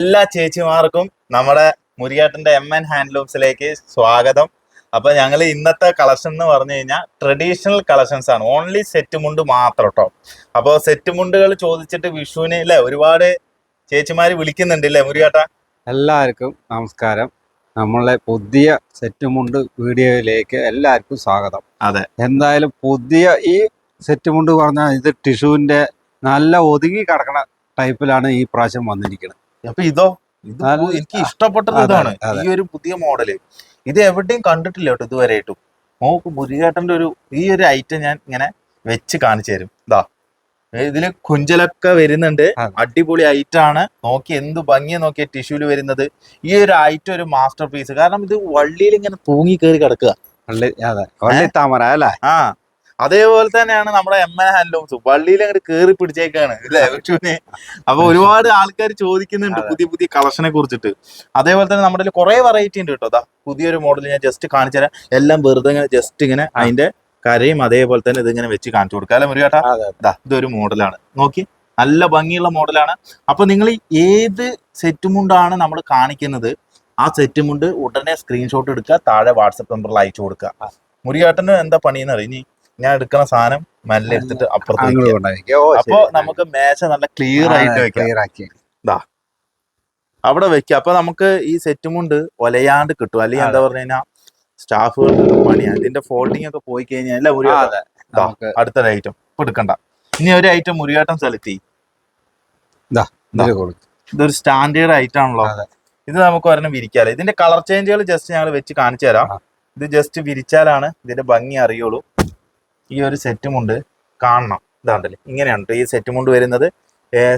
എല്ലാ ചേച്ചിമാർക്കും നമ്മുടെ മുരിയാട്ടിന്റെ M N ഹാൻഡ്ലൂംസിലേക്ക് സ്വാഗതം. അപ്പൊ ഞങ്ങൾ ഇന്നത്തെ കളക്ഷൻ എന്ന് പറഞ്ഞു കഴിഞ്ഞാൽ ട്രഡീഷണൽ കളക്ഷൻസ് ആണ്. ഓൺലി സെറ്റ് മുണ്ട് മാത്രം കേട്ടോ അപ്പോൾ സെറ്റ് മുണ്ടുകൾ ചോദിച്ചിട്ട് വിഷുവിന് അല്ലെ ഒരുപാട് ചേച്ചിമാര് വിളിക്കുന്നുണ്ട് അല്ലേ മുരിയാട്ട? എല്ലാവർക്കും നമസ്കാരം. നമ്മളെ പുതിയ സെറ്റ് മുണ്ട് വീഡിയോയിലേക്ക് എല്ലാവർക്കും സ്വാഗതം. അതെ. എന്തായാലും പുതിയ ഈ സെറ്റ് മുണ്ട് പറഞ്ഞാൽ ഇത് ടിഷ്യൂവിന്റെ നല്ല ഒതുങ്ങി കിടക്കണ ടൈപ്പിലാണ് ഈ പ്രാവശ്യം വന്നിരിക്കുന്നത് അപ്പൊ ഇതോ ഇത് എനിക്ക് ഇഷ്ടപ്പെട്ടത് ഇതാണ്. ഈ ഒരു പുതിയ മോഡൽ. ഇത് എവിടെയും കണ്ടിട്ടില്ല കേട്ടോ ഇതുവരെയായിട്ടും. നോക്ക് മുരുകേട്ടന്റെ ഒരു ഈ ഒരു ഐറ്റം ഞാൻ ഇങ്ങനെ വെച്ച് കാണിച്ചു തരും. ഇതാ ഇതിൽ കുഞ്ചലൊക്കെ വരുന്നുണ്ട്. അടിപൊളി ഐറ്റം ആണ് നോക്കി എന്ത് ഭംഗിയെ നോക്കിയ ടിഷ്യൂൽ വരുന്നത്. ഈ ഒരു ഐറ്റം ഒരു മാസ്റ്റർ പീസ്. കാരണം ഇത് വള്ളിയിൽ ഇങ്ങനെ തൂങ്ങി കയറി കിടക്കുക. താമര അല്ലേ? ആ അതേപോലെ തന്നെയാണ് നമ്മുടെ എം എൻ ഹാൻഡ്ലൂംസ് വള്ളിയിൽ അങ്ങോട്ട് കേറി പിടിച്ചേക്കാണ് അല്ലേ? വിഷുവിന് അപ്പൊ ഒരുപാട് ആൾക്കാർ ചോദിക്കുന്നുണ്ട് പുതിയ പുതിയ കളക്ഷനെ കുറിച്ചിട്ട്. അതേപോലെ തന്നെ നമ്മുടെ കുറെ വെറൈറ്റി ഉണ്ട് കേട്ടോ. അതാ പുതിയൊരു മോഡൽ ഞാൻ ജസ്റ്റ് കാണിച്ചു തരാം. എല്ലാം വെറുതെ ഇങ്ങനെ ജസ്റ്റ് ഇങ്ങനെ അതിന്റെ കരയും അതേപോലെ തന്നെ ഇതിങ്ങനെ വെച്ച് കാണിച്ചു കൊടുക്കാം. അല്ലെ മുരുകേട്ടാ? ഇതൊരു മോഡലാണ് നോക്കി. നല്ല ഭംഗിയുള്ള മോഡലാണ് അപ്പൊ നിങ്ങൾ ഏത് സെറ്റ് മുണ്ടാണ് നമ്മൾ കാണിക്കുന്നത്? ആ സെറ്റ് മുണ്ട് ഉടനെ സ്ക്രീൻഷോട്ട് എടുക്കുക താഴെ വാട്സപ്പ് നമ്പറിൽ അയച്ചു കൊടുക്കുക. മുരിയാട്ടന് എന്താ പണിയെന്ന് അറിയാം ഇനി? ഞാൻ എടുക്കുന്ന സാധനം മെല്ലെ എടുത്തിട്ട് അപ്പുറത്ത് അപ്പൊ നമുക്ക് മേശ നല്ല ക്ലിയർ ആയിട്ട് വെക്കാം. അവിടെ വെക്കുക അപ്പൊ നമുക്ക് ഈ സെറ്റും കൊണ്ട് ഒലയാണ്ട് കിട്ടും. അല്ലെങ്കിൽ എന്താ പറഞ്ഞു കഴിഞ്ഞാൽ സ്റ്റാഫുകൾക്ക് പണിയാണ് ഇതിന്റെ ഫോൾഡിംഗ് ഒക്കെ പോയി കഴിഞ്ഞാൽ ഒരു ദാ. നമുക്ക് അടുത്തൊരു ഐറ്റം ഇപ്പൊ എടുക്കണ്ട. ഇനി ഒരു ഐറ്റം മുറിയാട്ടം സെലക്ട് ചെയ്യും. ഇതൊരു സ്റ്റാൻഡേർഡ് ഐറ്റം ആണല്ലോ. അതെ. ഇത് നമുക്ക് ഒരെണ്ണം വിരിക്കാലോ. ഇതിന്റെ കളർ ചേഞ്ചുകൾ ജസ്റ്റ് ഞങ്ങൾ വെച്ച് കാണിച്ചു തരാം. ഇത് ജസ്റ്റ് വിരിച്ചാലാണ് ഇതിന്റെ ഭംഗി അറിയുള്ളൂ. ഈ ഒരു സെറ്റും ഉണ്ട് കാണണം. ഇതാണ്ടല്ലേ ഇങ്ങനെയാണ് ഈ സെറ്റും കൊണ്ട് വരുന്നത്.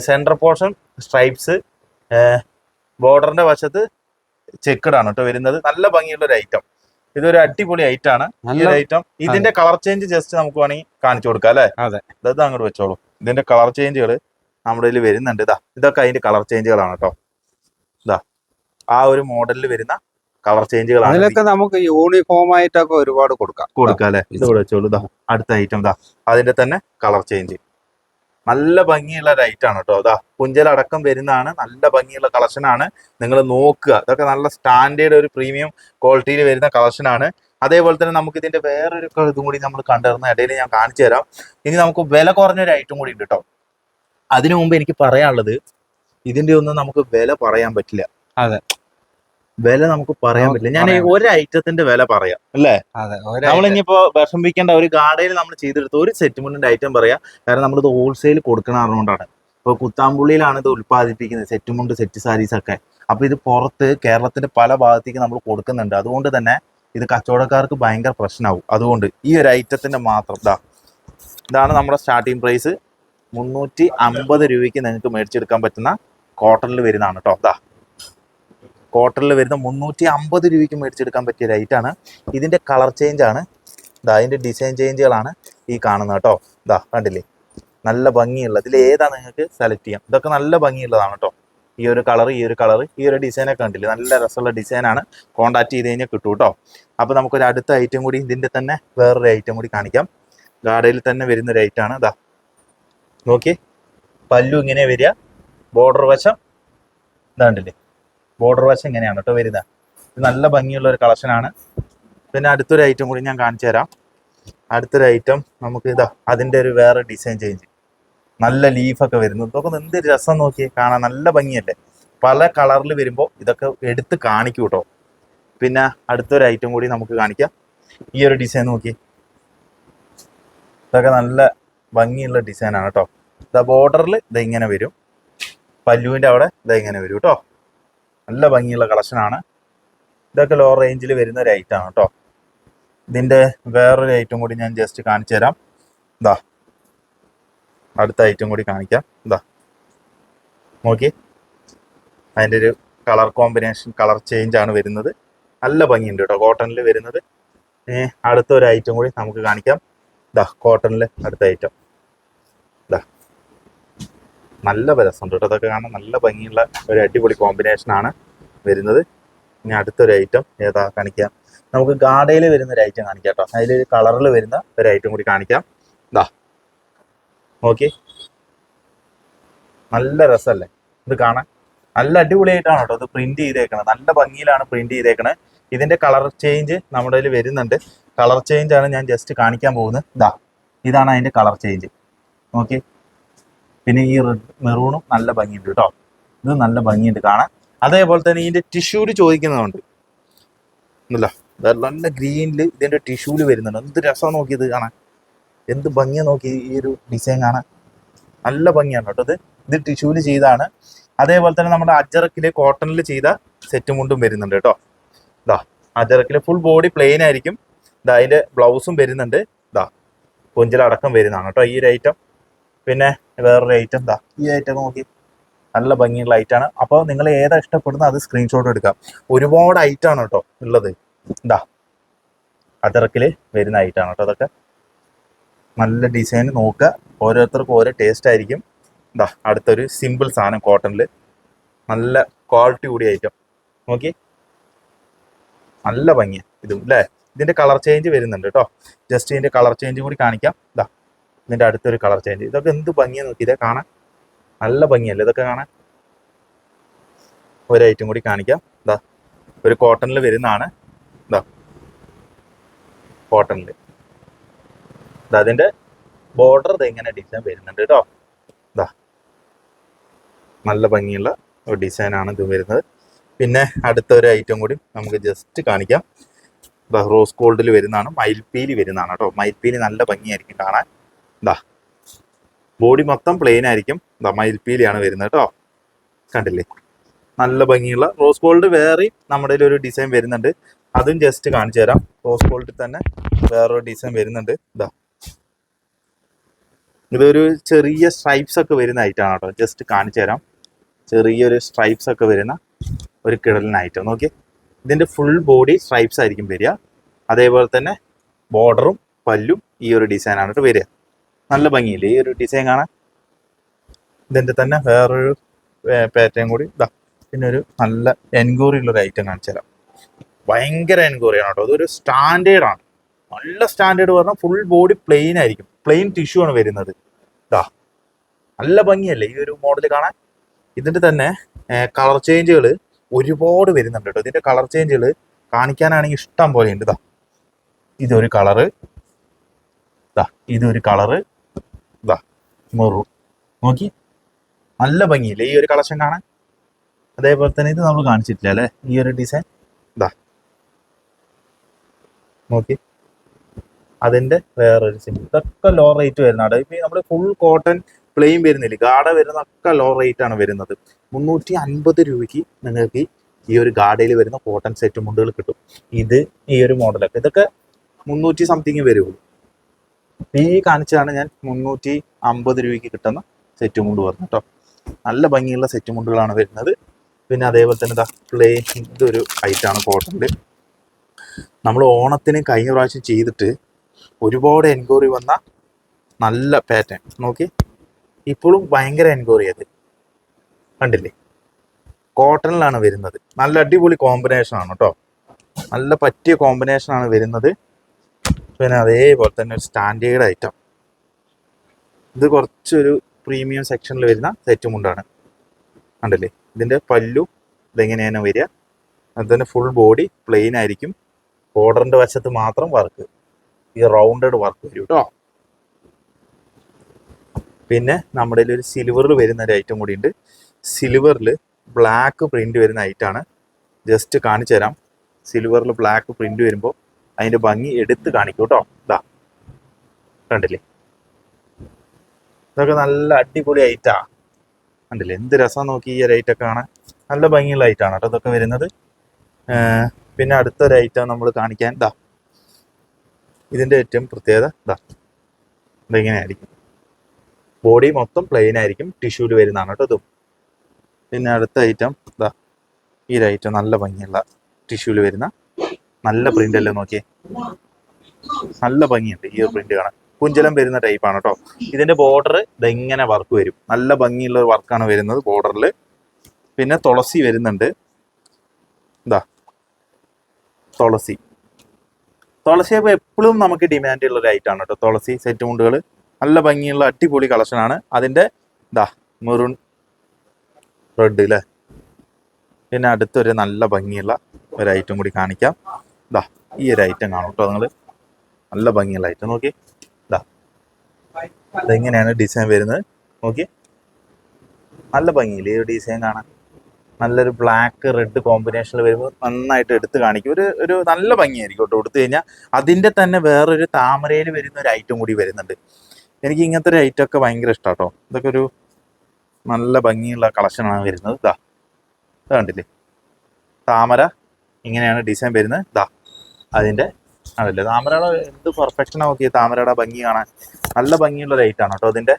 സെൻട്രൽ പോർഷൻ സ്ട്രൈപ്സ് ബോർഡറിന്റെ വശത്ത് ചെക്കഡ് ആണ് കേട്ടോ വരുന്നത്. നല്ല ഭംഗിയുള്ള ഒരു ഐറ്റം ഇതൊരു അടിപൊളി ഐറ്റം ആണ്. ഈ ഐറ്റം ഇതിന്റെ കളർ ചേഞ്ച് ജസ്റ്റ് നമുക്ക് വേണമെങ്കിൽ കാണിച്ചു കൊടുക്കാം അല്ലെ? അതെ. ഇത് അങ്ങോട്ട് വെച്ചോളൂ. ഇതിന്റെ കളർ ചേഞ്ചുകൾ നമ്മുടെ ഇതിൽ വരുന്നുണ്ട്. ഇതാ ഇതൊക്കെ അതിന്റെ കളർ ചേഞ്ചുകളാണ് കേട്ടോ. ഇതാ ആ ഒരു മോഡലിൽ വരുന്ന കളർ ചേഞ്ചുകൾ അതിലൊക്കെ നമുക്ക് യൂണിഫോം ആയിട്ടൊക്കെ ഒരുപാട് കൊടുക്കാം. കൊടുക്കാം അല്ലെ? ഇത് വെച്ചോളൂ. ഇതാ അടുത്ത ഐറ്റം ഇതാ അതിന്റെ തന്നെ കളർ ചേഞ്ച്. നല്ല ഭംഗിയുള്ള ഒരു ഐറ്റം ആണ് കേട്ടോ അതാ കുഞ്ചലടക്കം വരുന്നതാണ്. നല്ല ഭംഗിയുള്ള കളക്ഷൻ ആണ്. നിങ്ങൾ നോക്കുക. ഇതൊക്കെ നല്ല സ്റ്റാൻഡേർഡ് ഒരു പ്രീമിയം ക്വാളിറ്റിയിൽ വരുന്ന കളക്ഷൻ ആണ്. അതേപോലെ തന്നെ നമുക്ക് ഇതിന്റെ വേറൊരു ഇതും കൂടി നമ്മൾ കണ്ടിരുന്ന ഇടയിൽ ഞാൻ കാണിച്ചു തരാം. ഇനി നമുക്ക് വില കുറഞ്ഞൊരു ഐറ്റം കൂടി ഉണ്ട് കേട്ടോ അതിനു മുമ്പ് എനിക്ക് പറയാനുള്ളത് ഇതിന്റെ ഒന്നും നമുക്ക് വില പറയാൻ പറ്റില്ല. അതെ. വില നമുക്ക് പറയാൻ പറ്റില്ല. ഞാൻ ഒരു ഐറ്റത്തിന്റെ വില പറയാം. അല്ലേ? ഇനിയിപ്പോ വിഷമിക്കേണ്ട ഒരു ഗാഡയിൽ നമ്മൾ ചെയ്തെടുത്ത ഒരു സെറ്റ്മെന്റിന്റെ ഐറ്റം പറയാം. കാരണം നമ്മളിത് ഹോൾസെയിൽ കൊടുക്കണ അറിഞ്ഞുകൊണ്ടാണ് ഇപ്പൊ കുത്താമ്പുള്ളിയിലാണ് ഇത് ഉത്പാദിപ്പിക്കുന്നത് സെറ്റുമുണ്ട് സെറ്റ് സാരീസ് ഒക്കെ. അപ്പൊ ഇത് പുറത്ത് കേരളത്തിന്റെ പല ഭാഗത്തേക്ക് നമ്മൾ കൊടുക്കുന്നുണ്ട്. അതുകൊണ്ട് തന്നെ ഇത് കച്ചവടക്കാർക്ക് ഭയങ്കര പ്രശ്നമാവും അതുകൊണ്ട് ഈ ഒരു ഐറ്റത്തിന്റെ മാത്രം ഇതാ ഇതാണ് നമ്മുടെ സ്റ്റാർട്ടിങ് പ്രൈസ് മുന്നൂറ്റി അമ്പത് രൂപയ്ക്ക് നിങ്ങൾക്ക് മേടിച്ചെടുക്കാൻ പറ്റുന്ന കോട്ടണിൽ വരുന്നതാണ് കേട്ടോ ഇതാ കോട്ടണിൽ വരുന്ന മുന്നൂറ്റി അമ്പത് രൂപയ്ക്ക് മേടിച്ചെടുക്കാൻ പറ്റിയ ലൈറ്റാണ് ഇതിന്റെ കളർ ചേഞ്ച് ആണ്. ഇതാ അതിന്റെ ഡിസൈൻ ചേഞ്ചുകളാണ് ഈ കാണുന്നത് കേട്ടോ. ഇതാ കണ്ടില്ലേ? നല്ല ഭംഗിയുള്ള ഇതിൽ ഏതാ നിങ്ങൾക്ക് സെലക്ട് ചെയ്യാം? ഇതൊക്കെ നല്ല ഭംഗിയുള്ളതാണ് കേട്ടോ. ഈ ഒരു കളർ ഈ ഒരു കളർ ഈ ഒരു ഡിസൈനൊക്കെ കണ്ടില്ലേ? നല്ല രസമുള്ള ഡിസൈനാണ് കോണ്ടാക്ട് ചെയ്ത് കഴിഞ്ഞാൽ കിട്ടും കേട്ടോ. അപ്പോൾ നമുക്കൊരു അടുത്ത ഐറ്റം കൂടി ഇതിന്റെ തന്നെ വേറൊരു ഐറ്റം കൂടി കാണിക്കാം. ഗാഡയിൽ തന്നെ വരുന്ന ഒരു ഐറ്റം ആണ്. ഇതാ നോക്കി പല്ലു ഇങ്ങനെ വരിക. ബോർഡർ വശം. ഇതാണ്ടില്ലേ ബോർഡർ വാച്ച് ഇങ്ങനെയാണ് കേട്ടോ വരുന്നത് ഇത് നല്ല ഭംഗിയുള്ള ഒരു കളക്ഷനാണ് പിന്നെ അടുത്തൊരു ഐറ്റം കൂടി ഞാൻ കാണിച്ചു തരാം. അടുത്തൊരു ഐറ്റം നമുക്ക് ഇതാ അതിന്റെ ഒരു വേറെ ഡിസൈൻ ചേഞ്ച് നല്ല ലീഫൊക്കെ വരുന്നു. ഇതൊക്കെ എന്ത് രസം നോക്കി കാണാൻ നല്ല ഭംഗിയല്ലേ? പല കളറിൽ വരുമ്പോൾ ഇതൊക്കെ എടുത്ത് കാണിക്കും കേട്ടോ പിന്നെ അടുത്തൊരു ഐറ്റം കൂടി നമുക്ക് കാണിക്കാം. ഈ ഒരു ഡിസൈൻ നോക്കി ഇതൊക്കെ നല്ല ഭംഗിയുള്ള ഡിസൈനാണ് കേട്ടോ ഇതാ ബോർഡറിൽ ഇതെങ്ങനെ വരും. പല്ലുവിന്റെ അവിടെ ഇതെങ്ങനെ വരും കേട്ടോ നല്ല ഭംഗിയുള്ള കളക്ഷനാണ് ഇതൊക്കെ ലോ റേഞ്ചിൽ വരുന്ന ഒരു ഐറ്റം ആണ് കേട്ടോ ഇതിന്റെ വേറൊരു ഐറ്റം കൂടി ഞാൻ ജസ്റ്റ് കാണിച്ചു തരാം. ഇതാ അടുത്ത ഐറ്റം കൂടി കാണിക്കാം. ഇതാ നോക്കി. അതിന്റെ ഒരു കളർ കോമ്പിനേഷൻ കളർ ചേഞ്ച് ആണ് വരുന്നത്. നല്ല ഭംഗിയുണ്ട് കേട്ടോ കോട്ടണിൽ വരുന്നത്. ഏ അടുത്ത ഒരു ഐറ്റം കൂടി നമുക്ക് കാണിക്കാം. ഇതാ കോട്ടണിൽ അടുത്ത ഐറ്റം നല്ല രസമുണ്ട് കേട്ടോ. കാണാൻ നല്ല ഭംഗിയുള്ള ഒരു അടിപൊളി കോമ്പിനേഷൻ ആണ് വരുന്നത്. ഇനി അടുത്തൊരു ഐറ്റം ഏതാ കാണിക്കാം. നമുക്ക് ഗാഡയിൽ വരുന്ന ഒരു ഐറ്റം കാണിക്കാം കേട്ടോ. അതിലൊരു കളറിൽ വരുന്ന ഒരു ഐറ്റം കൂടി കാണിക്കാം. ഇതാ നോക്കി. നല്ല രസമല്ലേ ഇത് കാണാൻ നല്ല അടിപൊളിയായിട്ടാണ് കേട്ടോ ഇത് പ്രിന്റ് ചെയ്തേക്കണത്. നല്ല ഭംഗിയിലാണ് പ്രിന്റ് ചെയ്തേക്കണത്. ഇതിന്റെ കളർ ചേഞ്ച് നമ്മുടെ കയ്യിൽ വരുന്നുണ്ട്. കളർ ചേഞ്ച് ആണ് ഞാൻ ജസ്റ്റ് കാണിക്കാൻ പോകുന്നത്. ഇതാ ഇതാണ് അതിന്റെ കളർ ചേഞ്ച് ഓക്കെ പിന്നെ ഈ റെഡ് മെറൂണും നല്ല ഭംഗിയുണ്ട് കേട്ടോ ഇത് നല്ല ഭംഗിയുണ്ട് കാണാൻ. അതേപോലെ തന്നെ ഇതിന്റെ ടിഷ്യൂൽ ചോദിക്കുന്നതുണ്ട്. ഇല്ല നല്ല ഗ്രീനിൽ ഇതിന്റെ ടിഷ്യൂൽ വരുന്നുണ്ട്. എന്ത് രസം നോക്കിയത് കാണാൻ. എന്ത് ഭംഗിയാ നോക്കി ഈ ഒരു ഡിസൈൻ കാണാൻ. നല്ല ഭംഗിയാണ് കേട്ടോ ഇത്. ഇത് ടിഷ്യൂൽ ചെയ്താണ്. അതേപോലെ തന്നെ നമ്മുടെ അജറക്കിലെ കോട്ടണിൽ ചെയ്ത സെറ്റും മുണ്ടും വരുന്നുണ്ട് കേട്ടോ ഇതാ അജറക്കിലെ ഫുൾ ബോഡി പ്ലെയിൻ ആയിരിക്കും. ഇതാ അതിന്റെ ബ്ലൗസും വരുന്നുണ്ട്. ഇതാ കൊഞ്ചിലടക്കം വരുന്നതാണ് കേട്ടോ ഈ ഒരു ഐറ്റം പിന്നെ വേറൊരു ഐറ്റം എന്താ ഈ ഐറ്റം നോക്കി. നല്ല ഭംഗിയുള്ള ആണ്. അപ്പോൾ നിങ്ങൾ ഏതാ ഇഷ്ടപ്പെടുന്നത് അത് സ്ക്രീൻഷോട്ട് എടുക്കാം. ഒരുപാട് ഐറ്റാണ് കേട്ടോ ഉള്ളത്. എന്താ അതിറക്കിൽ വരുന്ന ഐറ്റാണ് കേട്ടോ അതൊക്കെ. നല്ല ഡിസൈൻ നോക്കുക. ഓരോരുത്തർക്കും ഓരോ ടേസ്റ്റ് ആയിരിക്കും. എന്താ അടുത്തൊരു സിമ്പിൾ സാധനം കോട്ടണിൽ നല്ല ക്വാളിറ്റി കൂടി ഐറ്റം നോക്കി. നല്ല ഭംഗിയാണ് ഇതും അല്ലേ ഇതിന്റെ കളർ ചേഞ്ച് വരുന്നുണ്ട് കേട്ടോ ജസ്റ്റ് ഇതിന്റെ കളർ ചേഞ്ച് കൂടി കാണിക്കാം. ഇതാ ഇതിന്റെ അടുത്തൊരു കളർ ചേഞ്ച് ഇതൊക്കെ എന്ത് ഭംഗിയാ നോക്കി? ഇതേ കാണാൻ നല്ല ഭംഗിയല്ലേ? ഇതൊക്കെ കാണാൻ ഒരു ഐറ്റം കൂടി കാണിക്കാം. ഇതാ ഒരു കോട്ടണിൽ വരുന്നതാണ്. ഇതാ കോട്ടണിൽ ഇതാ അതിന്റെ ബോർഡർ ഇത് എങ്ങനെ ഡിസൈൻ വരുന്നുണ്ട് കേട്ടോ. ഇതാ നല്ല ഭംഗിയുള്ള ഒരു ഡിസൈനാണ് ഇത് വരുന്നത്. പിന്നെ അടുത്ത ഒരു ഐറ്റം കൂടി നമുക്ക് ജസ്റ്റ് കാണിക്കാം. റോസ് ഗോൾഡിൽ വരുന്നതാണ്. മയിൽപ്പീലി വരുന്നതാണ് കേട്ടോ. മയിൽപ്പീലി നല്ല ഭംഗിയായിരിക്കും കാണാൻ. ഇതാ ബോഡി മൊത്തം പ്ലെയിൻ ആയിരിക്കും. ഇതാ മയിൽപ്പീലിയാണ് വരുന്നത് കേട്ടോ കണ്ടില്ലേ? നല്ല ഭംഗിയുള്ള റോസ് ഗോൾഡ് വേറെ നമ്മുടെ ഒരു ഡിസൈൻ വരുന്നുണ്ട്. അതും ജസ്റ്റ് കാണിച്ചു തരാം. റോസ് ഗോൾഡിൽ തന്നെ വേറൊരു ഡിസൈൻ വരുന്നുണ്ട്. ഇതാ ഇതൊരു ചെറിയ സ്ട്രൈപ്സ് ഒക്കെ വരുന്ന ഐറ്റാണ് കേട്ടോ ജസ്റ്റ് കാണിച്ചു തരാം. ചെറിയൊരു സ്ട്രൈപ്സ് ഒക്കെ വരുന്ന ഒരു കിടലിന് ഐറ്റം നോക്കി ഇതിന്റെ ഫുൾ ബോഡി സ്ട്രൈപ്സ് ആയിരിക്കും വരിക. അതേപോലെ തന്നെ ബോർഡറും പല്ലും ഈ ഒരു ഡിസൈനാണ് വരിക. നല്ല ഭംഗിയില്ലേ? ഈ ഒരു ഡിസൈൻ കാണാൻ? ഇതിന്റെ തന്നെ വേറൊരു പാറ്റേൺ കൂടി. ഇതാ പിന്നെ ഒരു നല്ല എൻക്വയറി ഉള്ളൊരു ഐറ്റം കാണിച്ചു തരാം ഭയങ്കര എൻക്വയറി ആണ് കേട്ടോ. അതൊരു സ്റ്റാൻഡേർഡ് ആണ്. നല്ല സ്റ്റാൻഡേർഡ് പറഞ്ഞാൽ ഫുൾ ബോഡി പ്ലെയിൻ ആയിരിക്കും. പ്ലെയിൻ ടിഷ്യൂ ആണ് വരുന്നത്. ഇതാ നല്ല ഭംഗിയല്ലേ ഈ ഒരു മോഡൽ കാണാൻ? ഇതിന്റെ തന്നെ കളർ ചേഞ്ചുകൾ ഒരുപാട് വരുന്നുണ്ട് കേട്ടോ. ഇതിന്റെ കളർ ചേഞ്ചുകൾ കാണിക്കാനാണെങ്കിൽ ഇഷ്ടം പോലെ ഉണ്ട്. ഇതാ ഇതൊരു കളറ് ഇതാ ഇതൊരു കളറ് മെറൂൺ നോക്കി. നല്ല ഭംഗിയില്ലേ? ഈ ഒരു കളക്ഷൻ കാണാൻ? അതേപോലെ തന്നെ ഇത് നമ്മൾ കാണിച്ചിട്ടില്ല അല്ലേ? ഈ ഒരു ഡിസൈൻ. ഇതാ നോക്കി. അതിന്റെ വേറൊരു സിമ്പിൾ ഇതൊക്കെ ലോ റേറ്റ് വരുന്നതാണ് ഇപ്പൊ നമ്മൾ ഫുൾ കോട്ടൺ പ്ലെയിൻ വരുന്നില്ല? ഗാഡ വരുന്നതൊക്കെ ലോ റേറ്റ് ആണ് വരുന്നത്. മുന്നൂറ്റി അൻപത് രൂപയ്ക്ക് നിങ്ങൾക്ക് ഈ ഒരു ഗാഡയിൽ വരുന്ന കോട്ടൺ സെറ്റ് മുണ്ടുകൾ കിട്ടും. ഇത് ഈ ഒരു മോഡലൊക്കെ ഇതൊക്കെ മുന്നൂറ്റി സംതിങ് വരുള്ളൂ ഈ കാണിച്ചാണ് ഞാൻ മുന്നൂറ്റി അമ്പത് രൂപയ്ക്ക് കിട്ടുന്ന സെറ്റ് മുണ്ട് പറഞ്ഞു കേട്ടോ നല്ല ഭംഗിയുള്ള സെറ്റ് മുണ്ടുകളാണ് വരുന്നത്. പിന്നെ അതേപോലെ തന്നെ ഇതാ പ്ലെയിൻ ഇതൊരു ഐറ്റാണ് കോട്ടണിൽ നമ്മൾ ഓണത്തിന് കഴിഞ്ഞ പ്രാവശ്യം ചെയ്തിട്ട് ഒരുപാട് എൻക്വയറി വന്ന നല്ല പാറ്റേൺ നോക്കി. ഇപ്പോഴും ഭയങ്കര എൻക്വയറി അത്. കണ്ടില്ലേ? കോട്ടണിലാണ് വരുന്നത്. നല്ല അടിപൊളി കോമ്പിനേഷൻ ആണ് കേട്ടോ നല്ല പറ്റിയ കോമ്പിനേഷൻ ആണ് വരുന്നത്. പിന്നെ അതേപോലെ തന്നെ ഒരു സ്റ്റാൻഡേർഡ് ഐറ്റം ഇത് കുറച്ചൊരു പ്രീമിയം സെക്ഷനിൽ വരുന്ന സെറ്റ് മുണ്ടാണ് ഉണ്ടല്ലേ ഇതിന്റെ പല്ലു ഇതെങ്ങനെയാണ് വരിക? അതുതന്നെ ഫുൾ ബോഡി പ്ലെയിൻ ആയിരിക്കും. ബോർഡറിന്റെ വശത്ത് മാത്രം വർക്ക് ഈ റൗണ്ടഡ് വർക്ക് വരും കേട്ടോ പിന്നെ നമ്മുടെ ഒരു സിൽവറിൽ വരുന്ന ഒരു ഐറ്റം കൂടി ഉണ്ട്. സിൽവറിൽ ബ്ലാക്ക് പ്രിന്റ് വരുന്ന ഐറ്റാണ് ജസ്റ്റ് കാണിച്ചു തരാം സിൽവറിൽ ബ്ലാക്ക് പ്രിന്റ് വരുമ്പോൾ അതിന്റെ ഭംഗി എടുത്ത് കാണിക്കും കേട്ടോ ഇതാ കണ്ടില്ലേ? ഇതൊക്കെ നല്ല അടിപൊളി ഐറ്റാ കണ്ടില്ലേ? എന്ത് രസം നോക്കി ഈ ഒരു ഐറ്റൊക്കെ കാണാൻ. നല്ല ഭംഗിയുള്ള ഐറ്റാണ് കേട്ടോ ഇതൊക്കെ വരുന്നത്. പിന്നെ അടുത്തൊരു ഐറ്റം നമ്മൾ കാണിക്കാൻ. ഇതാ ഇതിന്റെ ഏറ്റവും പ്രത്യേകത ഇതാ ഇതിങ്ങനെയായിരിക്കും ബോഡി മൊത്തം പ്ലെയിൻ ആയിരിക്കും. ടിഷ്യൂൽ വരുന്നതാണ് കേട്ടോ ഇതും. പിന്നെ അടുത്ത ഐറ്റം ഇതാ ഈ ഒരു ഐറ്റം നല്ല ഭംഗിയുള്ള ടിഷ്യൂൽ വരുന്ന നല്ല പ്രിന്റ് അല്ലേ നോക്കിയേ? നല്ല ഭംഗിയുണ്ട് ഈ ഒരു പ്രിന്റ് കാണാൻ. കുഞ്ചലം വരുന്ന ടൈപ്പാണ് കേട്ടോ ഇതിന്റെ ബോർഡർ ഇതെങ്ങനെ വർക്ക് വരും. നല്ല ഭംഗിയുള്ള ഒരു വർക്കാണ് വരുന്നത് ബോർഡറിൽ പിന്നെ തുളസി വരുന്നുണ്ട്. എന്താ തുളസി. തുളസി അപ്പോൾ എപ്പോഴും നമുക്ക് ഡിമാൻഡ് ഉള്ള ഒരു ഐറ്റാണ് കേട്ടോ തുളസി സെറ്റ് മുണ്ടുകൾ നല്ല ഭംഗിയുള്ള അടിപൊളി കളക്ഷനാണ് അതിന്റെ ഇതാ മെറൂൺ റെഡ് അല്ലേ പിന്നെ അടുത്തൊരു നല്ല ഭംഗിയുള്ള ഒരു ഐറ്റം കൂടി കാണിക്കാം. ഇതാ ഈ ഒരു ഐറ്റം കാണും കേട്ടോ നിങ്ങൾ നല്ല ഭംഗിയുള്ള ഐറ്റം നോക്കി. ഇതാ ഇതെങ്ങനെയാണ് ഡിസൈൻ വരുന്നത്? നോക്കി. നല്ല ഭംഗിയില്ലേ ഈ ഒരു ഡിസൈൻ കാണാൻ? നല്ലൊരു ബ്ലാക്ക് റെഡ് കോമ്പിനേഷനിൽ വരുമ്പോൾ നന്നായിട്ട് എടുത്ത് കാണിക്കും. ഒരു ഒരു നല്ല ഭംഗിയായിരിക്കും കേട്ടോ എടുത്തു കഴിഞ്ഞാൽ. അതിന്റെ തന്നെ വേറൊരു താമരയിൽ വരുന്ന ഒരു ഐറ്റം കൂടി വരുന്നുണ്ട്. എനിക്ക് ഇങ്ങനത്തെ ഒരു ഐറ്റം ഒക്കെ ഭയങ്കര ഇഷ്ടമാണ് കേട്ടോ ഇതൊക്കെ ഒരു നല്ല ഭംഗിയുള്ള കളക്ഷനാണ് വരുന്നത്. ഇതാ ഇത് കണ്ടില്ലേ? താമര ഇങ്ങനെയാണ് ഡിസൈൻ വരുന്നത്. ഇതാ അതിന്റെ അതല്ലേ താമരയുടെ എന്ത് പെർഫെക്ഷൻ നോക്കി താമരയുടെ ഭംഗി കാണാൻ നല്ല ഭംഗിയുള്ള ഒരു ഐറ്റാണ് കേട്ടോ അതിന്റെ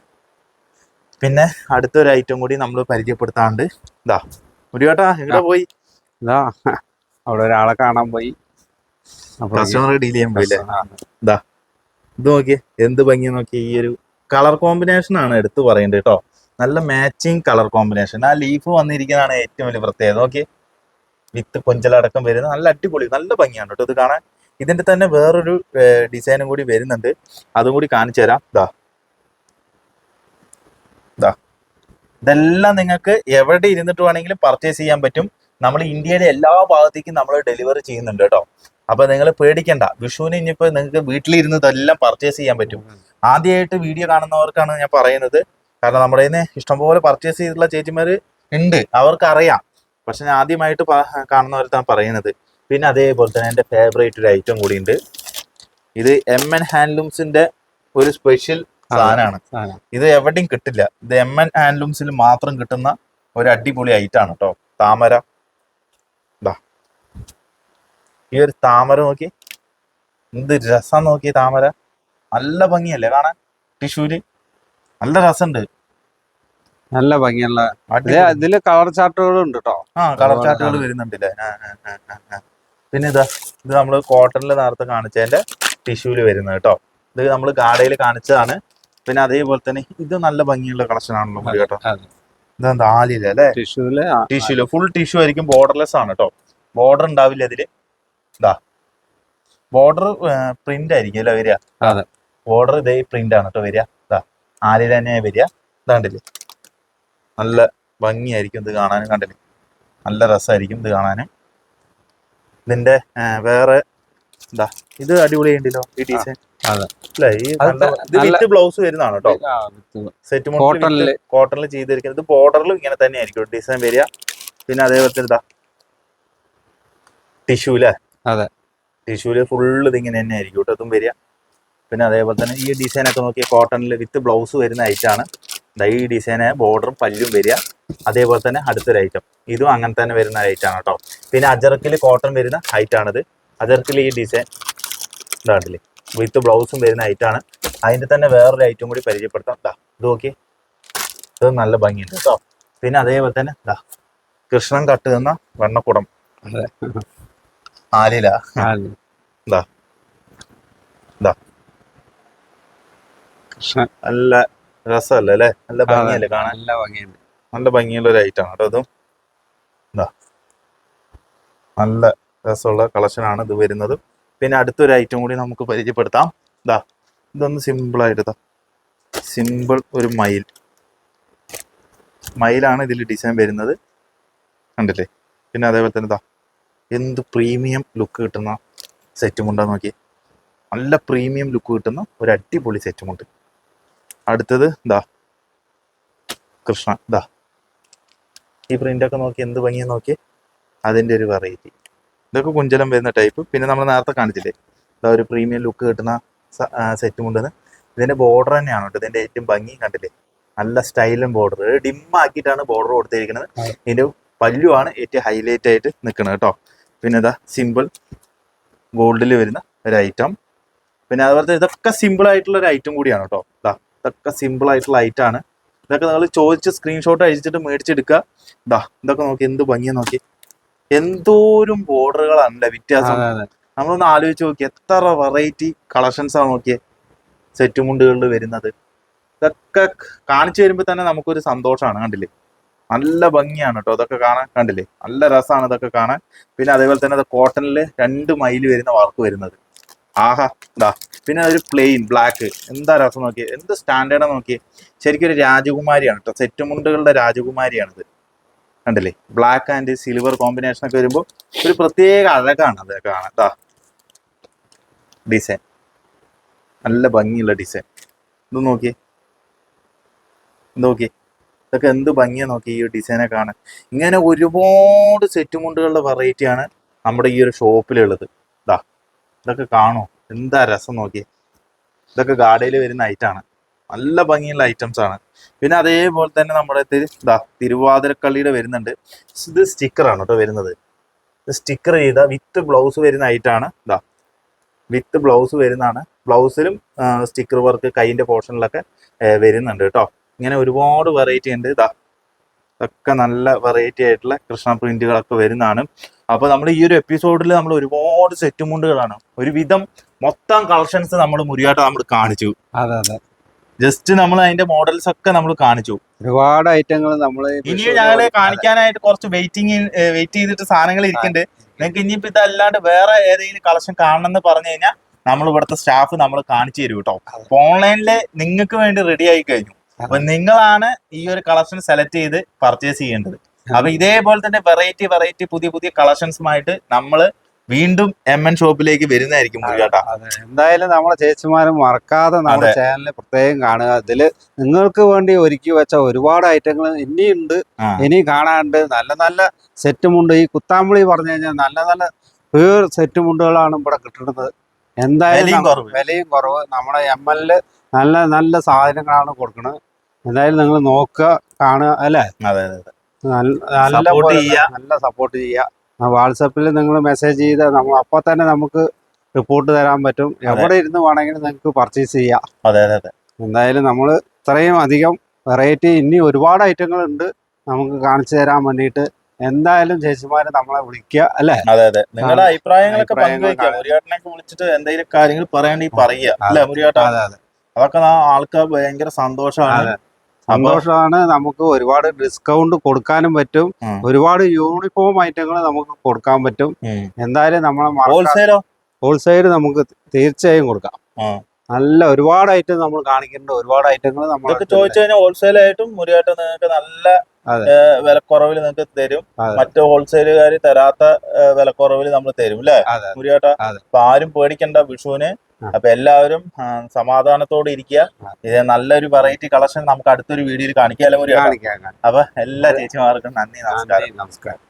പിന്നെ അടുത്തൊരു ഐറ്റം കൂടി നമ്മൾ പരിചയപ്പെടുത്താണ്ട് ഇതാ. മുരുകേട്ടാ എവിടെ പോയി? ഇതാ അവിടെ ഒരാളെ കാണാൻ പോയി. കസ്റ്റമർ ഡീൽ ചെയ്യാൻ പോയില്ലേ ഇതാ. ഇത് നോക്കിയേ എന്ത് ഭംഗി നോക്കി ഈ ഒരു കളർ കോമ്പിനേഷൻ ആണ് എടുത്തു പറയേണ്ടത് കേട്ടോ. നല്ല മാച്ചിങ് കളർ കോമ്പിനേഷൻ ആ ലീഫ് വന്നിരിക്കുന്നതാണ് ഏറ്റവും വലിയ പ്രത്യേകത. നോക്കി വിത്ത് കൊഞ്ചലടക്കം വരുന്നത് നല്ല അടിപൊളി നല്ല ഭംഗിയാണ് കേട്ടോ. ഇത് കാണാൻ ഇതിന്റെ തന്നെ വേറൊരു ഡിസൈനും കൂടി വരുന്നുണ്ട്. അതും കൂടി കാണിച്ചു തരാം. ഇതാ ഇതാ ഇതെല്ലാം നിങ്ങൾക്ക് എവിടെ ഇരുന്നിട്ട് വേണമെങ്കിലും പർച്ചേസ് ചെയ്യാൻ പറ്റും. നമ്മൾ ഇന്ത്യയിലെ എല്ലാ ഭാഗത്തേക്കും നമ്മൾ ഡെലിവറി ചെയ്യുന്നുണ്ട് കേട്ടോ. അപ്പൊ നിങ്ങൾ പേടിക്കണ്ട. വിഷുവിന് ഇനിയിപ്പോ നിങ്ങൾക്ക് വീട്ടിലിരുന്ന് ഇതെല്ലാം പർച്ചേസ് ചെയ്യാൻ പറ്റും. ആദ്യമായിട്ട് വീഡിയോ കാണുന്നവർക്കാണ് ഞാൻ പറയുന്നത്. കാരണം നമ്മുടെ ഇഷ്ടംപോലെ പർച്ചേസ് ചെയ്തിട്ടുള്ള ചേച്ചിമാര് ഉണ്ട്. അവർക്ക് അറിയാം പക്ഷെ ഞാൻ ആദ്യമായിട്ട് കാണുന്നവർത്താണ് പറയുന്നത്. പിന്നെ അതേപോലെ തന്നെ എന്റെ ഫേവറേറ്റ് ഒരു ഐറ്റം കൂടി ഉണ്ട് ഇത് എം എൻ ഹാൻഡ്ലൂംസിന്റെ ഒരു സ്പെഷ്യൽ സാധനമാണ്. സാധനം. ഇത് എവിടെയും കിട്ടില്ല. ഇത് എം എൻ ഹാൻഡ്ലൂംസിൽ മാത്രം കിട്ടുന്ന ഒരു അടിപൊളി ഐറ്റം ആണ് കേട്ടോ താമര. ദാ. ഈ ഒരു താമര നോക്കി. എന്ത് രസം നോക്കി താമര. നല്ല ഭംഗിയല്ലേ കാണാൻ? ടിഷ്യൂൽ നല്ല രസമുണ്ട്. നല്ല ഭംഗിയുള്ള. ഇതിൽ കളർ ചാർട്ടുകളും ഉണ്ട് കേട്ടോ ആ കളർ ചാർട്ടുകൾ വരുന്നുണ്ട് വരുന്നുണ്ടല്ലേ. പിന്നെ ഇതാ ഇത് നമ്മൾ കോട്ടണിൽ നേരത്തെ കാണിച്ചതിന്റെ ടിഷ്യൂൽ വരുന്നത് കേട്ടോ. ഇത് നമ്മൾ ഗാഡയിൽ കാണിച്ചതാണ്. പിന്നെ അതേപോലെ തന്നെ ഇത് നല്ല ഭംഗിയുള്ള കളക്ഷൻ ആണല്ലോ മുടി കേട്ടോ. ഇതെന്താ ആലില്ല അല്ലേ? ടിഷ്യൂൽ ടിഷ്യൂൽ ഫുൾ ടിഷ്യൂ ആയിരിക്കും ബോർഡർലെസ് ആണ് കേട്ടോ ബോർഡർ ഉണ്ടാവില്ല ഇതിൽ ഇതാ ബോർഡർ പ്രിന്റ് ആയിരിക്കും അല്ലേ വരിക. ബോർഡർ ഇതേ പ്രിന്റ് ആണ് കേട്ടോ വരിക. ഇതാ ആലില തന്നെ വരിക ഇതാണ്ടില്ലേ നല്ല ഭംഗിയായിരിക്കും ഇത് കാണാനും കണ്ടില്ലേ? നല്ല രസമായിരിക്കും ഇത് കാണാനും. ഇതിന്റെ വേറെ ഇതാ ഇത് അടിപൊളിയുണ്ടല്ലോ ഈ ഡിസൈൻ അതെ. അല്ലേ ഈ ടീച്ചർ വിത്ത് ബ്ലൗസ് വരുന്നതാണ് കേട്ടോ സെറ്റ് കോട്ടണിൽ. കോട്ടണിൽ ചെയ്തിരിക്കുന്നത്. ഇത് ബോർഡറിലും ഇങ്ങനെ തന്നെ ആയിരിക്കും ഡിസൈൻ വരിക. പിന്നെ അതേപോലെ ഇതാ ടിഷ്യൂൽ അതെ. ടിഷ്യൂൽ ഫുള്ള് ഇതിങ്ങനെ തന്നെ ആയിരിക്കും കേട്ടോ ഇതും വരിക. പിന്നെ അതേപോലെ തന്നെ ഈ ഡിസൈൻ ഒക്കെ നോക്കിയാൽ കോട്ടണിൽ വിത്ത് ബ്ലൗസ് വരുന്ന ഐറ്റാണ് ഈ ഡിസൈന് ബോർഡറും പല്ലും വരിക. അതേപോലെ തന്നെ അടുത്തൊരു ഐറ്റം ഇതും അങ്ങനെ തന്നെ വരുന്ന ഐറ്റാണ് കേട്ടോ പിന്നെ അജർക്കിൽ കോട്ടൺ വരുന്ന ഐറ്റാണിത് അജർക്കിൽ ഈ ഡിസൈൻ ഇതാണ്ടില്ലേ വിത്ത് ബ്ലൗസും വരുന്ന ഐറ്റാണ് അതിന്റെ തന്നെ വേറൊരു ഐറ്റം കൂടി പരിചയപ്പെടുത്താം. ഇതാ ഇത് നോക്കി ഇത് നല്ല ഭംഗിയുണ്ട് കേട്ടോ പിന്നെ അതേപോലെ തന്നെ ഇതാ കൃഷ്ണൻ കട്ട് തന്ന വെണ്ണക്കുടം. ആലില ഇതാ ഇതാ കൃഷ്ണൻ. നല്ല രസമല്ലേ? അല്ലേ നല്ല ഭംഗിയല്ലേ കാണാൻ? നല്ല ഭംഗിയുണ്ട്. നല്ല ഭംഗിയുള്ള ഒരു ഐറ്റം കേട്ടോ അതും എന്താ നല്ല രസമുള്ള കളക്ഷനാണ് ഇത് വരുന്നത്. പിന്നെ അടുത്തൊരു ഐറ്റം കൂടി നമുക്ക് പരിചയപ്പെടുത്താം. ഇതാ ഇതൊന്ന് സിമ്പിൾ ആയിട്ട് ഇതാ സിമ്പിൾ ഒരു മയിൽ. മയിലാണ് ഇതിൽ ഡിസൈൻ വരുന്നത്. കണ്ടില്ലേ? പിന്നെ അതേപോലെ തന്നെ ഇതാ എന്ത് പ്രീമിയം ലുക്ക് കിട്ടുന്ന സെറ്റും നോക്കി നല്ല പ്രീമിയം ലുക്ക് കിട്ടുന്ന ഒരു അടിപൊളി സെറ്റും ഉണ്ട്. അടുത്തത് ഇതാ കൃഷ്ണ ഇതാ ഈ പ്രിന്റ് ഒക്കെ നോക്കി എന്ത് ഭംഗിയാ നോക്കി? അതിന്റെ ഒരു വെറൈറ്റി ഇതൊക്കെ കുഞ്ചലം വരുന്ന ടൈപ്പ് പിന്നെ നമ്മൾ നേരത്തെ കാണിച്ചില്ലേ? ഇതാ ഒരു പ്രീമിയം ലുക്ക് കിട്ടുന്ന സെറ്റും കൊണ്ടുവന്ന്. ഇതിന്റെ ബോർഡർ തന്നെയാണ് കേട്ടോ. ഇതിന്റെ ഏറ്റവും ഭംഗി കണ്ടില്ലേ? നല്ല സ്റ്റൈലും ബോർഡർ ഡിം ആക്കിയിട്ടാണ് ബോർഡർ കൊടുത്തിരിക്കുന്നത്. ഇതിന്റെ പല്ലുവാണ് ഏറ്റവും ഹൈലൈറ്റ് ആയിട്ട് നിൽക്കുന്നത് കേട്ടോ. പിന്നെ ഇതാ സിമ്പിൾ ഗോൾഡിൽ വരുന്ന ഒരു ഐറ്റം പിന്നെ അതുപോലെ ഇതൊക്കെ സിമ്പിൾ ആയിട്ടുള്ള ഒരു ഐറ്റം കൂടിയാണ് കേട്ടോ. ഇതാ ഇതൊക്കെ സിമ്പിൾ ആയിട്ടുള്ള ഐറ്റം ആണ്. ഇതൊക്കെ നിങ്ങൾ ചോദിച്ച് സ്ക്രീൻഷോട്ട് അയച്ചിട്ട് മേടിച്ചെടുക്കുക. ഇതാ ഇതൊക്കെ നോക്കി എന്ത് ഭംഗിയാ നോക്കി. എന്തോരും ബോർഡറുകളാണല്ലേ വ്യത്യാസം. നമ്മളൊന്ന് ആലോചിച്ച് നോക്കി എത്ര വെറൈറ്റി കളക്ഷൻസ് ആണ് നോക്കിയേ സെറ്റ് മുണ്ടുകളിൽ വരുന്നത്. ഇതൊക്കെ കാണിച്ചു വരുമ്പോൾ തന്നെ നമുക്കൊരു സന്തോഷമാണ് കണ്ടില്ലേ? നല്ല ഭംഗിയാണ് കേട്ടോ ഇതൊക്കെ കാണാൻ കണ്ടില്ലേ? നല്ല രസമാണ് ഇതൊക്കെ കാണാൻ. പിന്നെ അതേപോലെ തന്നെ കോട്ടണിൽ രണ്ട് മൈൽ വരുന്ന വർക്ക് വരുന്നത്. ആഹാ ഇതാ പിന്നെ ഒരു പ്ലെയിൻ ബ്ലാക്ക് എന്താ രസം നോക്കിയേ? എന്ത് സ്റ്റാൻഡേർഡ് നോക്കിയേ? ശരിക്കും ഒരു രാജകുമാരിയാണ് കേട്ടോ സെറ്റുമുണ്ടുകളുടെ രാജകുമാരിയാണിത്. കണ്ടില്ലേ? ബ്ലാക്ക് ആൻഡ് സിൽവർ കോമ്പിനേഷൻ ഒക്കെ വരുമ്പോൾ ഒരു പ്രത്യേക അഴകാണ് അത് കാണാൻ. ദാ. ഡിസൈൻ നല്ല ഭംഗിയുള്ള ഡിസൈൻ ഇത് നോക്കിയേ. ഇത് നോക്കിയേ. ഇതൊക്കെ എന്ത് ഭംഗിയാ നോക്കി ഈ ഡിസൈനെ കാണാൻ. ഇങ്ങനെ ഒരുപാട് സെറ്റുമുണ്ടുകളുടെ വെറൈറ്റിയാണ് നമ്മുടെ ഈ ഒരു ഷോപ്പിലുള്ളത് ഇതൊക്കെ കാണോ? എന്താ രസം നോക്കി ഇതൊക്കെ ഗാഡയിൽ വരുന്ന ഐറ്റാണ് നല്ല ഭംഗിയുള്ള ഐറ്റംസ് ആണ്. പിന്നെ അതേപോലെ തന്നെ നമ്മുടെ തി- തിരുവാതിരക്കള്ളിയുടെ വരുന്നുണ്ട്. ഇത് സ്റ്റിക്കറാണ് കേട്ടോ വരുന്നത്. ഇത് സ്റ്റിക്കർ ചെയ്ത വിത്ത് ബ്ലൗസ് വരുന്ന ഐറ്റാണ് ഇതാ വിത്ത് ബ്ലൗസ് വരുന്നതാണ്. ബ്ലൗസിലും സ്റ്റിക്കർ വർക്ക് കൈയിന്റെ പോർഷനിലൊക്കെ വരുന്നുണ്ട് കേട്ടോ. ഇങ്ങനെ ഒരുപാട് വെറൈറ്റി ഉണ്ട്. ഇതാ ഇതൊക്കെ നല്ല വെറൈറ്റി ആയിട്ടുള്ള കൃഷ്ണ പ്രിന്റുകളൊക്കെ വരുന്നതാണ്. അപ്പൊ നമ്മൾ ഈ ഒരു എപ്പിസോഡിൽ നമ്മൾ ഒരുപാട് സെറ്റ് മുണ്ടുകളാണ്. ഒരുവിധം മൊത്തം കളക്ഷൻസ് നമ്മൾ മുറിയായിട്ട് നമ്മൾ കാണിച്ചു. അതെ അതെ. ജസ്റ്റ് നമ്മൾ അതിന്റെ മോഡൽസ് ഒക്കെ നമ്മൾ കാണിച്ചു. ഒരുപാട് ഐറ്റങ്ങൾ നമ്മൾ ഇനി ഞങ്ങൾ കാണിക്കാനായിട്ട് കുറച്ച് വെയിറ്റിംഗ് വെയിറ്റ് ചെയ്തിട്ട് സാധനങ്ങൾ ഇരിക്കുന്നുണ്ട്. നിങ്ങൾക്ക് ഇനിയിപ്പോ ഇതല്ലാണ്ട് വേറെ ഏതെങ്കിലും കളക്ഷൻ കാണണം എന്ന് പറഞ്ഞു കഴിഞ്ഞാൽ നമ്മൾ ഇവിടുത്തെ സ്റ്റാഫ് നമ്മൾ കാണിച്ചു തരും കേട്ടോ. ഓൺലൈനിൽ ഓൺലൈനിൽ നിങ്ങൾക്ക് വേണ്ടി റെഡി ആയി കഴിഞ്ഞു. അപ്പൊ നിങ്ങളാണ് ഈ ഒരു കളക്ഷൻ സെലക്ട് ചെയ്ത് പർച്ചേസ് ചെയ്യേണ്ടത്. അപ്പൊ ഇതേപോലെ തന്നെ വെറൈറ്റി വെറൈറ്റി പുതിയ പുതിയ കളക്ഷൻസുമായിട്ട് നമ്മൾ വീണ്ടും എം എൻ ഷോപ്പിലേക്ക് വരുന്നതായിരിക്കും എന്തായാലും നമ്മളെ ചേച്ചിമാരും മറക്കാതെ നമ്മുടെ ചാനലിൽ പ്രത്യേകം കാണുക. ഇതിൽ നിങ്ങൾക്ക് വേണ്ടി ഒരുക്കി വെച്ച ഒരുപാട് ഐറ്റങ്ങൾ ഇനിയുണ്ട്. ഇനി കാണാനുണ്ട്. നല്ല നല്ല സെറ്റുമുണ്ട്. ഈ കുത്താമ്പുളി പറഞ്ഞു കഴിഞ്ഞാൽ നല്ല നല്ല പ്യൂർ സെറ്റുമുണ്ടുകളാണ് ഇവിടെ കിട്ടുന്നത്. എന്തായാലും വിലയും കുറവ്. വിലയും കുറവ്. നമ്മുടെ എം എൽ നല്ല നല്ല സാധനങ്ങളാണ് കൊടുക്കുന്നത് എന്തായാലും നിങ്ങൾ നോക്കുക കാണുക അല്ലേ? അതെ അതെ നല്ല നല്ല സപ്പോർട്ട് ചെയ്യുക. വാട്സപ്പിൽ നിങ്ങൾ മെസ്സേജ് ചെയ്ത് നമ്മൾ അപ്പോൾ തന്നെ നമുക്ക് റിപ്പോർട്ട് തരാൻ പറ്റും. എവിടെ ഇരുന്ന് വേണമെങ്കിലും നിങ്ങൾക്ക് പർച്ചേസ് ചെയ്യാം. അതെ അതെ അതെ. എന്തായാലും നമ്മൾ ഇത്രയും അധികം വെറൈറ്റി ഇനി ഒരുപാട് ഐറ്റങ്ങൾ ഉണ്ട് നമുക്ക് കാണിച്ചു തരാൻ വേണ്ടിയിട്ട്. എന്തായാലും ചേച്ചിമാരെ നമ്മളെ വിളിക്കുക അല്ലേ? അതെ അതെ. നിങ്ങളുടെ അഭിപ്രായങ്ങളൊക്കെ. മുരിയാട്ടനൊക്കെ വിളിച്ചിട്ട് എന്തെങ്കിലും കാര്യങ്ങൾ പറയാണെങ്കിൽ പറയുക അല്ലേ മുരിയാട്ട അതെ അതെ. അതൊക്കെ ആൾക്ക് ആൾക്കാർ ഭയങ്കര സന്തോഷമാണ്. സന്തോഷമാണ്. നമുക്ക് ഒരുപാട് ഡിസ്കൗണ്ട് കൊടുക്കാനും പറ്റും. ഒരുപാട് യൂണിഫോം ഐറ്റങ്ങൾ നമുക്ക് കൊടുക്കാൻ പറ്റും. എന്തായാലും നമ്മളെ ഹോൾസെയിലോ ഹോൾസെയിൽ നമുക്ക് തീർച്ചയായും കൊടുക്കാം. നല്ല ഒരുപാട് ഐറ്റം നമ്മൾ കാണിക്കുന്നുണ്ട്. ഒരുപാട് ഐറ്റങ്ങൾ നമ്മൾ ചോദിച്ചു കഴിഞ്ഞാൽ ഹോൾസെയിൽ ആയിട്ടും മുരിയാട്ട നിങ്ങൾക്ക് നല്ല വിലക്കുറവിൽ നിങ്ങൾക്ക് തരും. മറ്റു ഹോൾസെയിലുകാർ തരാത്ത വിലക്കുറവിൽ നമ്മൾ തരും അല്ലേ മുരിയാട്ട അപ്പൊ ആരും പേടിക്കണ്ട വിഷുവിന്. അപ്പൊ എല്ലാവരും സമാധാനത്തോടെ ഇരിക്കുക. ഇത് നല്ലൊരു വെറൈറ്റി കളക്ഷൻ നമുക്ക് അടുത്തൊരു വീഡിയോയിൽ കാണിക്കാമല്ലോ അപ്പൊ എല്ലാ ചേച്ചിമാർക്കും നന്ദി നമസ്കാരം. നമസ്കാരം.